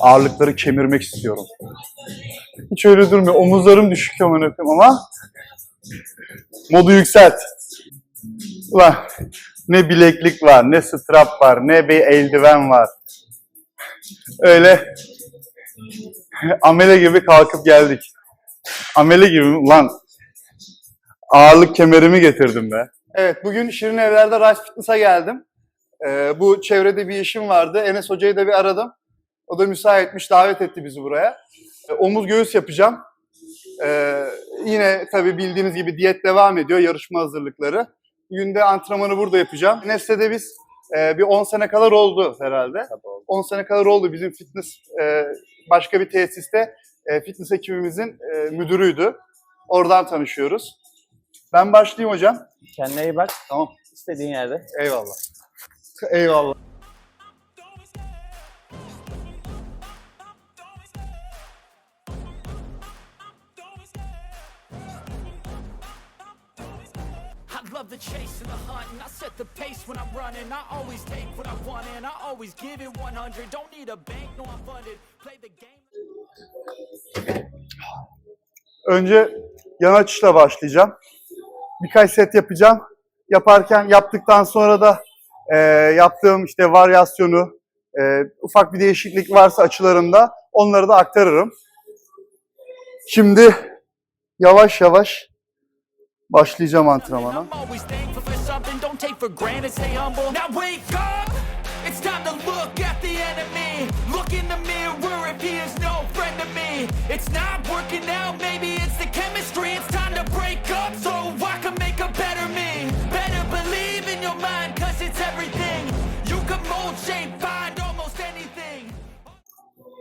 Ağırlıkları kemirmek istiyorum. Hiç öyle durmuyor. Omuzlarım düşük aman öpeyim ama modu yükselt. Ulan ne bileklik var, ne strap var, ne bir eldiven var. Öyle amele gibi kalkıp geldik. Amele gibi? Ulan ağırlık kemerimi getirdim be. Evet bugün Şirin Evler'de Rise Fitness'a geldim. Ee, bu çevrede bir işim vardı. Enes Hoca'yı da bir aradım. O da müsaitmiş, davet etti bizi buraya. Ee, omuz göğüs yapacağım. Ee, yine tabii bildiğiniz gibi diyet devam ediyor, yarışma hazırlıkları. Bugün de antrenmanı burada yapacağım. Enes'le de biz e, bir 10 sene kadar oldu herhalde. 10 sene kadar oldu bizim fitness e, başka bir tesiste e, fitness ekibimizin e, müdürüydü. Oradan tanışıyoruz. Ben başlayayım hocam. Kendine iyi bak. Tamam. İstediğin yerde. Eyvallah. Eyvallah. Love the hunt, and I set the pace when I'm running. I always take what I want, and I always give it 100. Don't need a bank, no, I'm funded. Play the game. Önce yan açışla başlayacağım. Birkaç set yapacağım. Yaparken yaptıktan sonra da e, yaptığım işte varyasyonu, e, ufak bir değişiklik varsa açılarımda onları da aktarırım. Şimdi yavaş yavaş başlayacağım antrenmana.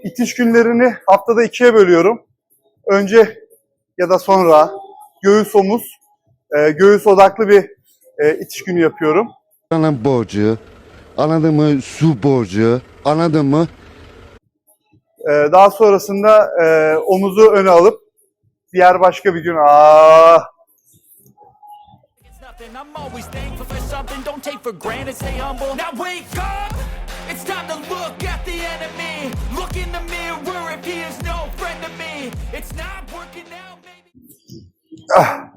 İtiş günlerini haftada ikiye bölüyorum. Önce ya da sonra göğüs omuz, e, göğüs odaklı bir e, itiş günü yapıyorum. Paranın borcu, anladın mı? Su borcu, anladın mı? Ee, daha sonrasında e, omuzu öne alıp diğer başka bir gün aa It's nothing, I'm always thankful for something. Don't take for granted, stay humble. Now wake up! It's time to look at the enemy. Look in the mirror if he is no friend to me. It's not working out, maybe.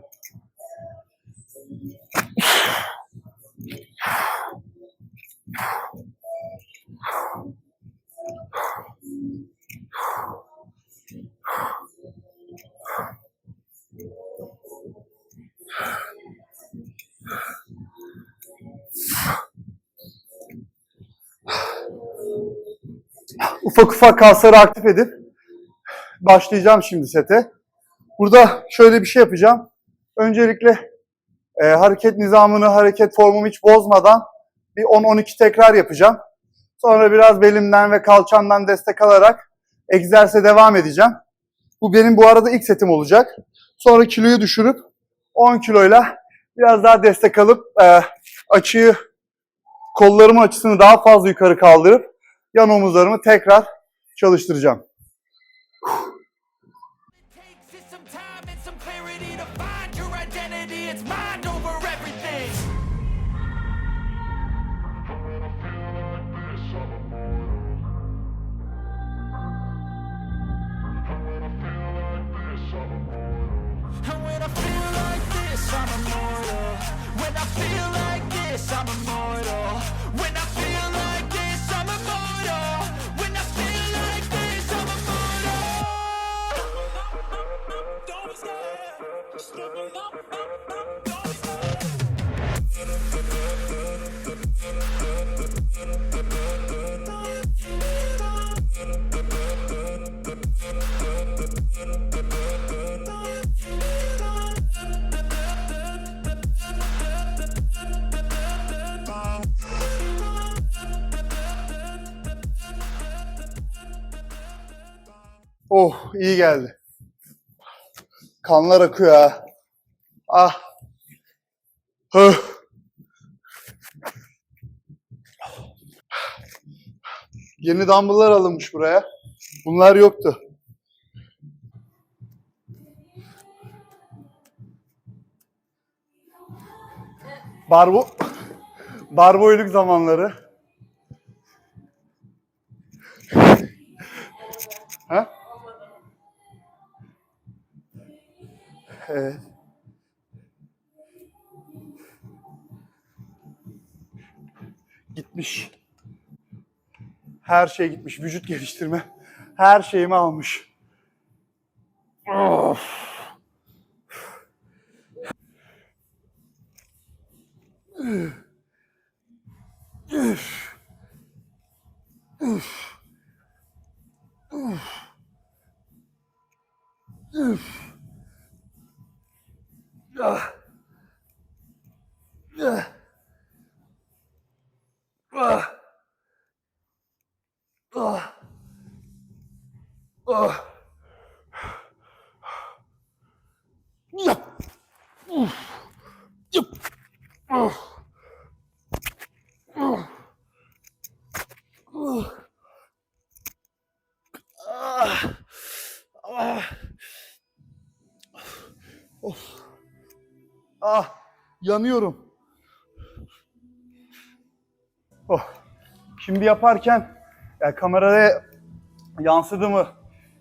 Ufak ufak kasları aktif edip başlayacağım şimdi sete. Burada şöyle bir şey yapacağım. Öncelikle e, hareket nizamını, hareket formumu hiç bozmadan bir 10-12 tekrar yapacağım. Sonra biraz belimden ve kalçamdan destek alarak egzersize devam edeceğim. Bu benim bu arada ilk setim olacak. Sonra kiloyu düşürüp 10 kiloyla biraz daha destek alıp e, açıyı, kollarımın açısını daha fazla yukarı kaldırıp yan omuzlarımı tekrar çalıştıracağım. Oh iyi geldi. Kanlar akıyor ha. Ah. Höh. Yeni dumbbell'lar alınmış buraya. Bunlar yoktu. Barbo barboyluk zamanları. Ha? Evet. Gitmiş. Her şey gitmiş. Vücut geliştirme. Her şeyimi almış. Of. Ah. Ah. Ah. Ah. Ah. Yap. Uf. Yap. Ah. Ah. Ah. Ah. Of. Ah, yanıyorum. Oh. Şimdi yaparken ya kameraya yansıdı mı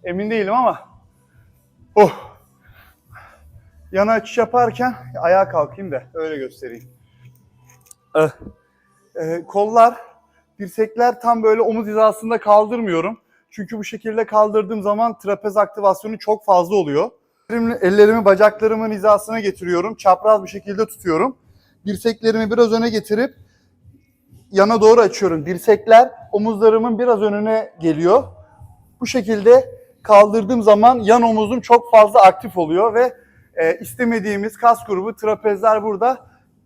emin değilim ama oh. Yana açış yaparken ayağa kalkayım da öyle göstereyim. Eh. Ee, kollar, dirsekler tam böyle omuz hizasında kaldırmıyorum. Çünkü bu şekilde kaldırdığım zaman trapez aktivasyonu çok fazla oluyor. Ellerimi, bacaklarımın hizasına getiriyorum. Çapraz bir şekilde tutuyorum. Dirseklerimi biraz öne getirip yana doğru açıyorum. Dirsekler omuzlarımın biraz önüne geliyor. Bu şekilde kaldırdığım zaman yan omuzum çok fazla aktif oluyor ve e, istemediğimiz kas grubu trapezler burada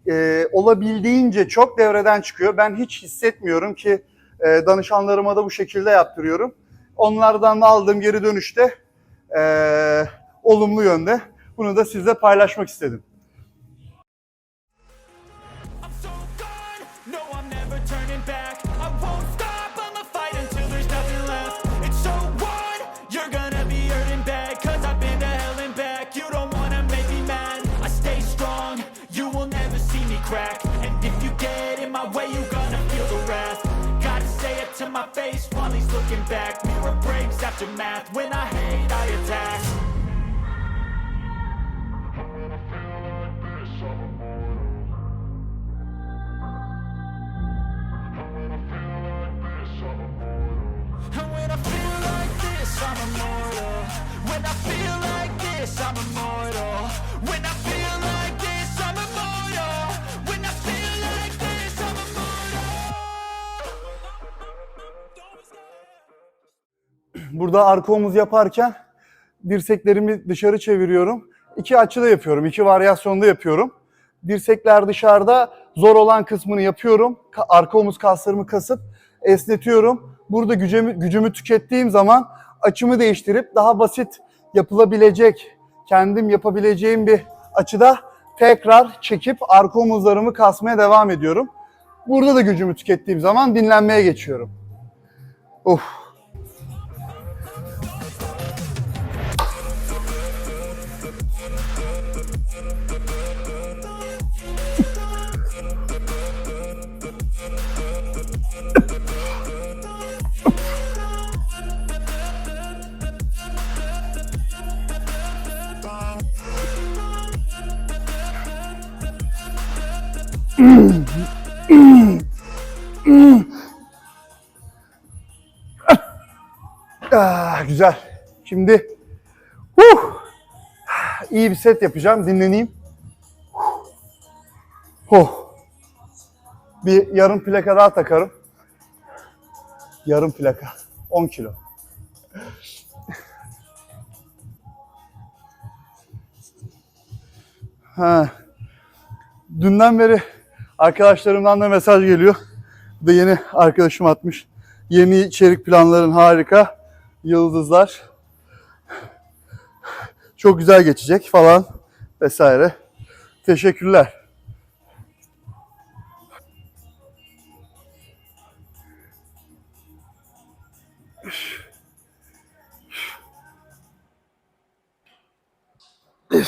e, olabildiğince çok devreden çıkıyor. Ben hiç hissetmiyorum ki e, danışanlarıma da bu şekilde yaptırıyorum. Onlardan da aldığım geri dönüşte e, olumlu yönde. Bunu da sizle paylaşmak istedim. My face while he's looking back. Mirror breaks after math. When I hate, I attack. This, I'm immortal. When I feel like this, I'm immortal. When I feel like this, I'm immortal. Burada arka omuz yaparken dirseklerimi dışarı çeviriyorum. İki açıda yapıyorum, iki varyasyonda yapıyorum. Dirsekler dışarıda zor olan kısmını yapıyorum. Ka- Arka omuz kaslarımı kasıp esnetiyorum. Burada gücümü, gücümü tükettiğim zaman açımı değiştirip daha basit yapılabilecek, kendim yapabileceğim bir açıda tekrar çekip arka omuzlarımı kasmaya devam ediyorum. Burada da gücümü tükettiğim zaman dinlenmeye geçiyorum. Of. Ah, güzel. Şimdi huh, iyi bir set yapacağım. Dinleneyim. Huh. Oh. Bir yarım plaka daha takarım. Yarım plaka. 10 kilo. Ha. Dünden beri arkadaşlarımdan da mesaj geliyor. Bir de yeni arkadaşım atmış. Yeni içerik planların harika yıldızlar çok güzel geçecek falan vesaire. Teşekkürler. Üf.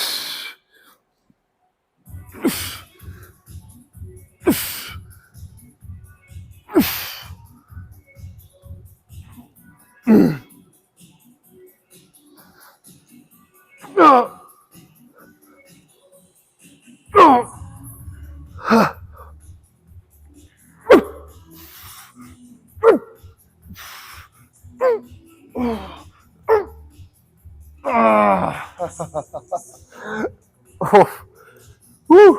Üf. of. Huh.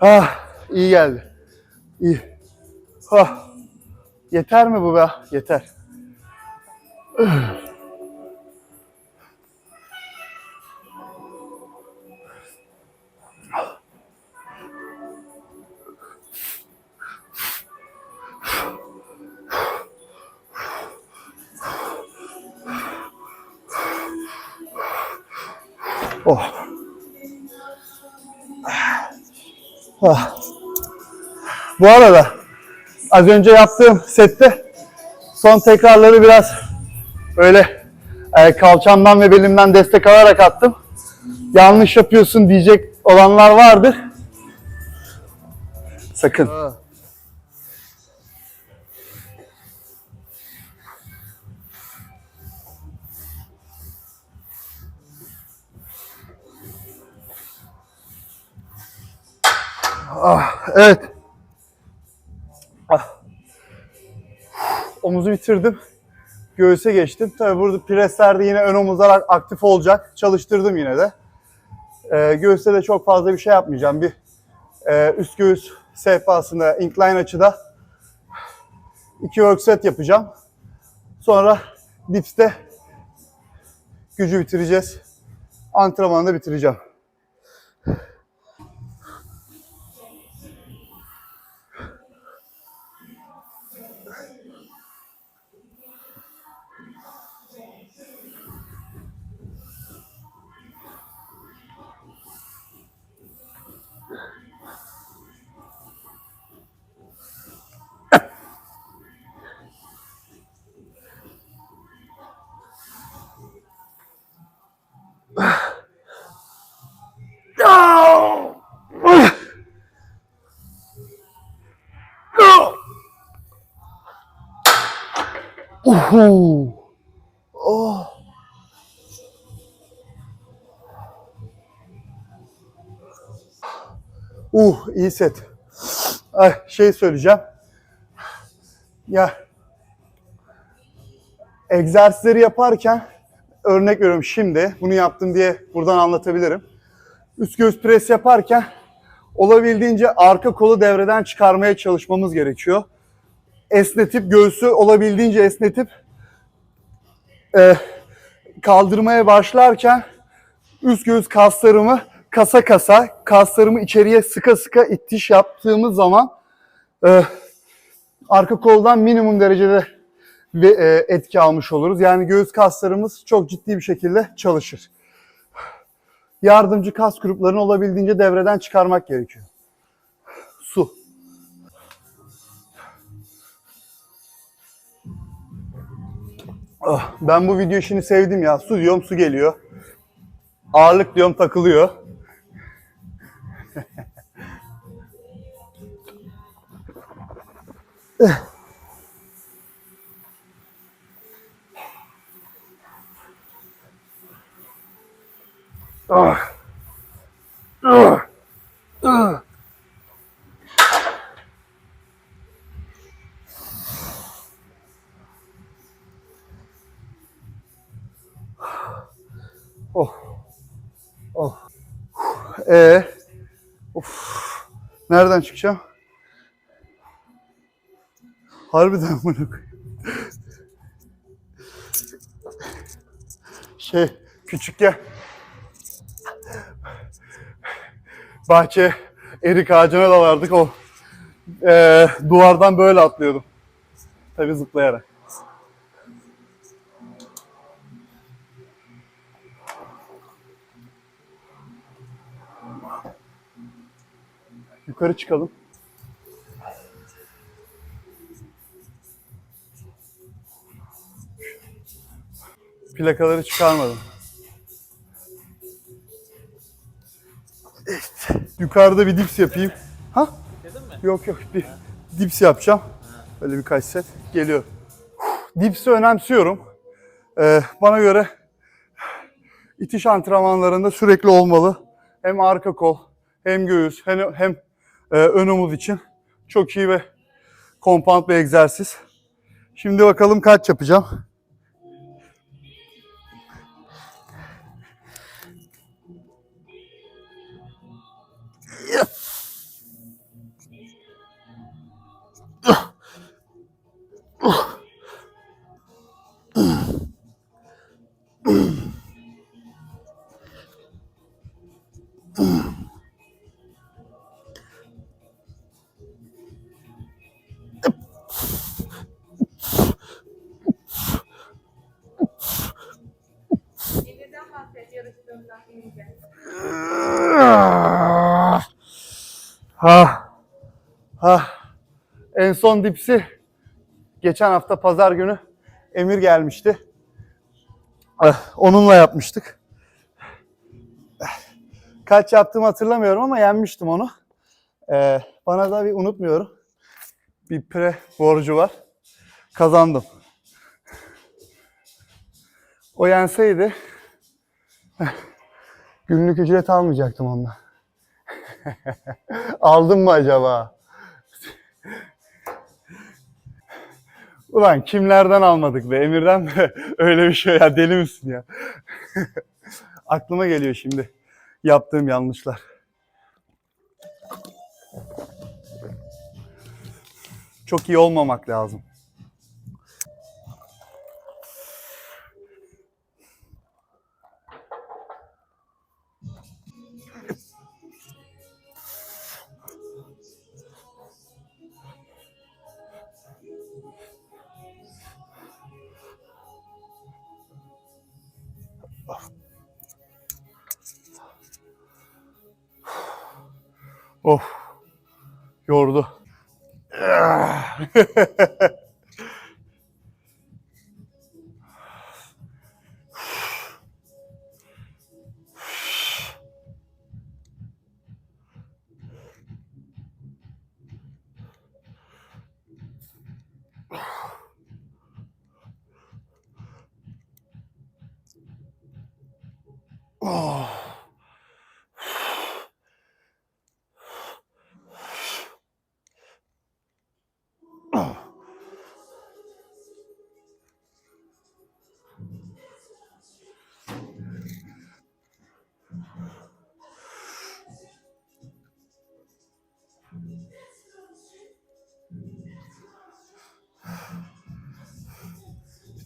Ah, iyi geldi. İyi. Ah. Yeter mi bu be? Yeter. Ah. Bu arada az önce yaptığım sette son tekrarları biraz öyle e, kalçamdan ve belimden destek alarak attım. Yanlış yapıyorsun diyecek olanlar vardır. Sakın. Ah, evet. Ah. Omuzu bitirdim. Göğüse geçtim. Tabii burada preslerde yine ön omuzlar aktif olacak. Çalıştırdım yine de. Ee, göğüste de çok fazla bir şey yapmayacağım. Bir e, üst göğüs sehpasında incline açıda iki work set yapacağım. Sonra dipste gücü bitireceğiz. Antrenmanı da bitireceğim. Uhu. Oh. Uh, iyi set. Ay, şey söyleyeceğim. Ya egzersizleri yaparken örnek veriyorum şimdi bunu yaptım diye buradan anlatabilirim. Üst göğüs pres yaparken olabildiğince arka kolu devreden çıkarmaya çalışmamız gerekiyor esnetip göğsü olabildiğince esnetip e, kaldırmaya başlarken üst göğüs kaslarımı kasa kasa kaslarımı içeriye sıka sıka itiş yaptığımız zaman e, arka koldan minimum derecede ve e, etki almış oluruz. Yani göğüs kaslarımız çok ciddi bir şekilde çalışır. Yardımcı kas gruplarını olabildiğince devreden çıkarmak gerekiyor. Su. Ah, ben bu video işini sevdim ya. Su diyorum su geliyor. Ağırlık diyorum takılıyor. Ah. Ah. Ah. Oh. Oh. Ee, of. Nereden çıkacağım? Harbiden bunu. Şey, küçükken bahçe erik ağacına da vardık o ee, duvardan böyle atlıyordum. Tabii zıplayarak. Yukarı çıkalım. Plakaları çıkarmadım. Yukarıda bir dips yapayım. Ha? Yok yok bir dips yapacağım. Böyle birkaç set geliyor. Dipsi önemsiyorum. Ee, bana göre itiş antrenmanlarında sürekli olmalı. Hem arka kol, hem göğüs, hem, hem e, ön omuz için çok iyi ve compound bir egzersiz. Şimdi bakalım kaç yapacağım. Ha. Ha. En son dipsi geçen hafta pazar günü Emir gelmişti. Ah, Onunla yapmıştık. Kaç yaptığımı hatırlamıyorum ama yenmiştim onu. Ee, bana da bir unutmuyorum. Bir pre borcu var. Kazandım. O yenseydi günlük ücret almayacaktım ondan. Aldım mı acaba? Ulan kimlerden almadık be? Emir'den mi? Öyle bir şey ya. Deli misin ya? Aklıma geliyor şimdi yaptığım yanlışlar. Çok iyi olmamak lazım.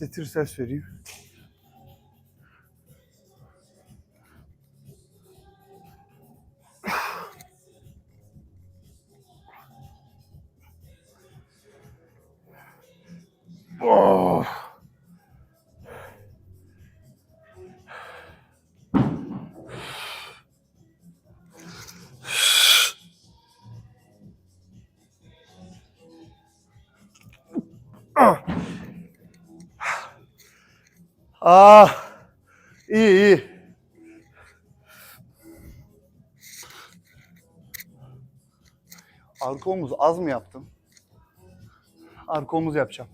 Bir de triceps vereyim. Ah, iyi iyi. Arka omuz az mı yaptım? Arka omuz yapacağım.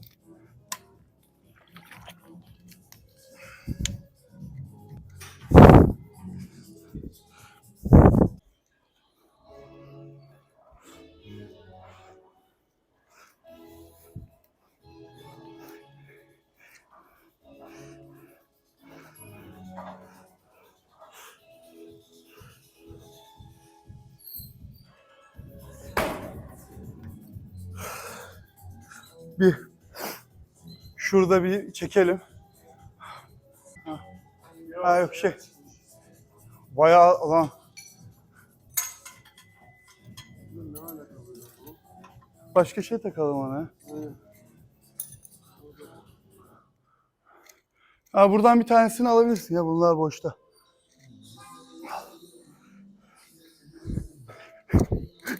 Bir şurada bir çekelim. Ha, yok şey. Bayağı lan. Başka şey takalım ona. Ha, buradan bir tanesini alabilirsin ya bunlar boşta.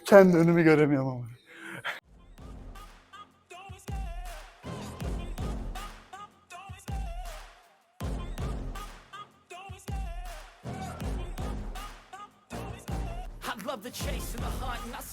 Kendi önümü göremiyorum ama.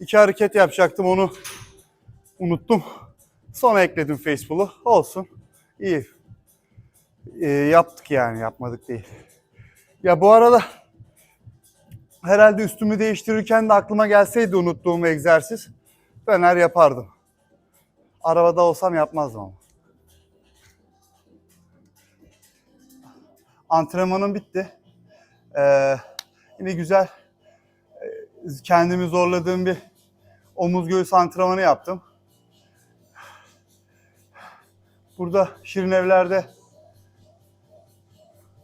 iki hareket yapacaktım onu unuttum. Sonra ekledim Facebook'u. Olsun. İyi. Ee, yaptık yani yapmadık değil. Ya bu arada herhalde üstümü değiştirirken de aklıma gelseydi unuttuğum egzersiz döner yapardım. Arabada olsam yapmazdım ama. Antrenmanım bitti. Ee, yine güzel e, kendimi zorladığım bir omuz göğüs antrenmanı yaptım. Burada Şirin Evler'de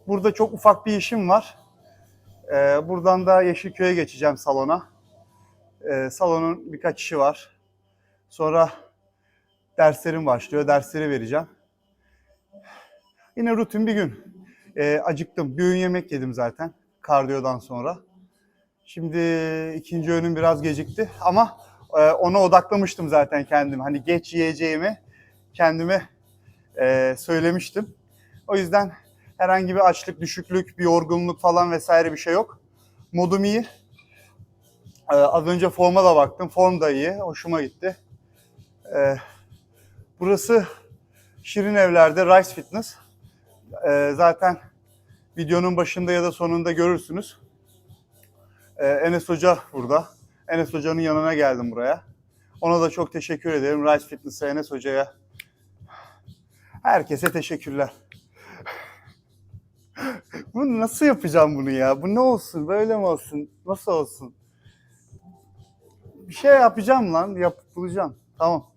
burada çok ufak bir işim var. Ee, buradan da Yeşilköy'e geçeceğim salona. Ee, salonun birkaç işi var. Sonra derslerim başlıyor. Dersleri vereceğim. Yine rutin bir gün. Ee, acıktım. Bir öğün yemek yedim zaten kardiyodan sonra. Şimdi ikinci öğünüm biraz gecikti ama e, ona odaklamıştım zaten kendim. Hani geç yiyeceğimi kendime e, söylemiştim. O yüzden herhangi bir açlık, düşüklük, bir yorgunluk falan vesaire bir şey yok. Modum iyi. E, az önce forma da baktım. Form da iyi. Hoşuma gitti. E, burası Şirin Evler'de Rice Fitness. E, zaten videonun başında ya da sonunda görürsünüz. Ee, Enes Hoca burada. Enes Hoca'nın yanına geldim buraya. Ona da çok teşekkür ederim. Rise Fitness'e, Enes Hoca'ya. Herkese teşekkürler. bunu nasıl yapacağım bunu ya? Bu ne olsun? Böyle mi olsun? Nasıl olsun? Bir şey yapacağım lan. Yapıp bulacağım. Tamam.